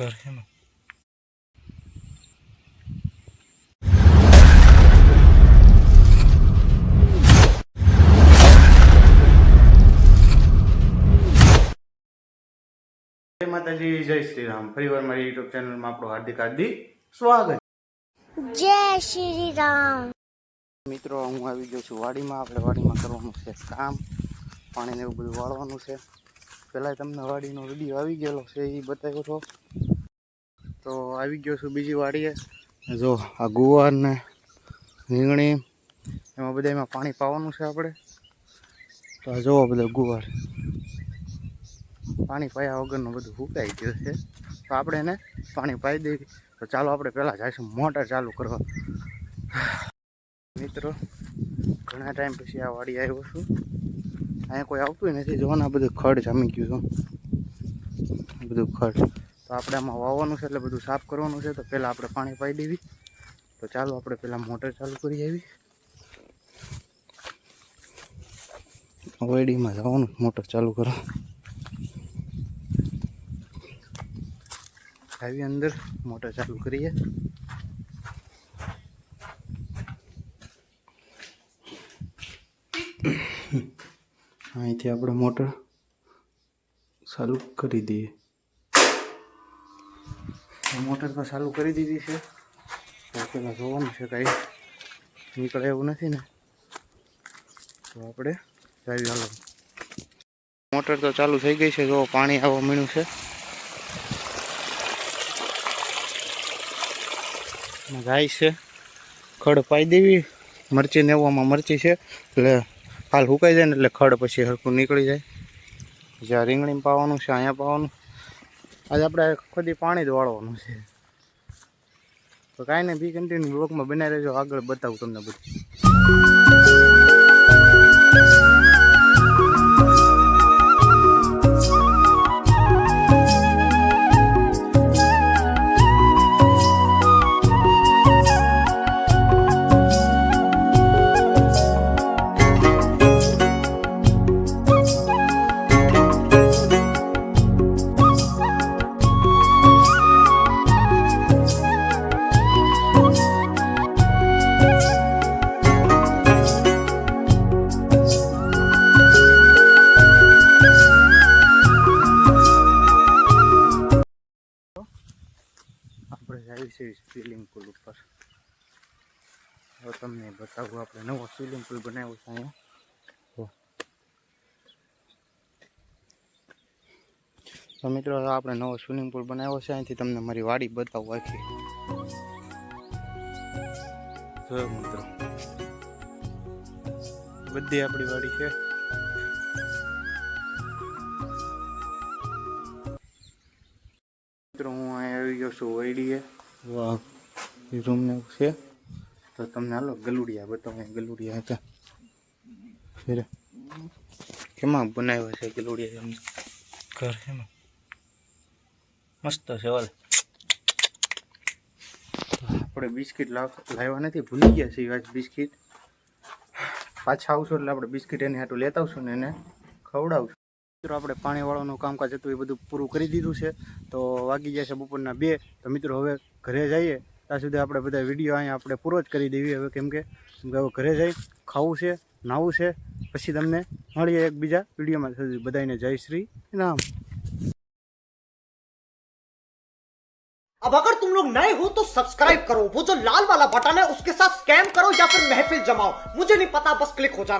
ઘર એમાં જય માતાજી જય શ્રી રામ ફરીવાર મારી યુટ્યુબ ચેનલમાં આપણું હાર્દિક હાર્દિક સ્વાગત. જય શ્રી રામ મિત્રો હું આવી ગયો છું વાડીમાં. આપણે વાડીમાં કરવાનું છે કામ. પાણીને એવું બધું વાળવાનું છે. પહેલાં તમને વાડીનો વીડિયો આવી ગયેલો છે એ બતાવ્યો હતો. તો આવી ગયો છું બીજી વાડીએ. જો આ ગુવાર ને રીંગણી, એમાં બધા એમાં પાણી પાવાનું છે આપણે. તો આ જોવો બધો ગુવાર. પાણી પાયા વગરનું બધું ફૂકાઈ ગયું છે. તો આપણે એને પાણી પાઈ દઈએ. તો ચાલો આપણે પહેલાં જઈશું મોટર ચાલુ કરવા. મિત્રો, ઘણા ટાઈમ પછી આ વાડી આવ્યો છું. અહીંયા કોઈ આવતું નથી. જોવાના બધું ખડ જામી ગયું છે. બધું ખડ. તો આપણે આમાં વાવવાનું છે એટલે બધું સાફ કરવાનું છે. તો પહેલાં આપણે પાણી પાઈ દેવી. તો ચાલો આપણે પહેલાં મોટર ચાલુ કરી આવી. ઓયડીમાં જવાનું, મોટર ચાલુ કરો. આવી અંદર મોટર ચાલુ કરીએ. અહીંથી આપણે મોટર ચાલુ કરી દઈએ. મોટર તો ચાલુ કરી દીધી છે. તો પેલા જોવાનું છે કાંઈ. નીકળે એવું નથી ને. તો આપણે મોટર તો ચાલુ થઈ ગઈ છે. જો પાણી આવવા મળ્યું છે. ગાય છે. ખડ પાઈ દેવી. મરચી નેવામાં મરચી છે. એટલે હાલ સુકાઈ જાય ને એટલે ખડ પછી હરખું નીકળી જાય. જ્યાં રીંગણી પાવાનું છે, અહીંયા પાવાનું. આજે આપણે ખોદી પાણી જ વાળવાનું છે. તો કાંઈ નહીં, બી કન્ટિન્યુ બ્લોકમાં બનાવી રહેજો, આગળ બતાવું તમને બધું. આપણે સ્વિમિંગ પુલ ઉપર. હવે તમને બતાવું આપણે નવો સ્વિમિંગ પુલ બનાવ્યો છે અહીંયા. તો મિત્રો આપણે નવો સ્વિમિંગ પુલ બનાવ્યો છે. અહીંથી તમને મારી વાડી બતાવું આખી. જો મિત્રો, બધી આપણી વાડી છે. મિત્રો, હું અહીંયા આવી ગયો છું વૈડીએ રૂમ ને છે? તો તમને હાલો ગલુડિયા બતાવો ગલુડિયા હતા. ફેર. કેમાં બનાવ્યા છે ગલુડિયા એમ ઘર એમાં. મસ્ત છે વાલ આપણે બિસ્કિટ લાવવા લાવ્યા નથી ભૂલી ગયા છીએ આજ બિસ્કિટ. પાછા આવશું એટલે આપણે બિસ્કિટ એને હાટું લેતા આવશું ને એને ખવડાવશું. મિત્રો આપણે પાણી વાળવાનું કામકાજ હતું એ બધું પૂરું કરી દીધું છે તો વાગી ગયા છે બપોરના બે તો મિત્રો હવે ઘરે જઈએ ત્યાં સુધી આપણે બધા વિડીયો અહીંયા આપણે પૂરો જ કરી દેવી હવે કેમ કે કેમ કે હવે ઘરે જઈ ખાવું છે નાહવું છે પછી તમને મળીએ એક બીજા વિડીયોમાં સુધી બધાને જય શ્રી રામ अब अगर तुम लोग नए हो तो सब्सक्राइब करो वो जो लाल वाला बटन है उसके साथ स्कैम करो या फिर महफिल जमाओ मुझे नहीं पता बस क्लिक हो जाना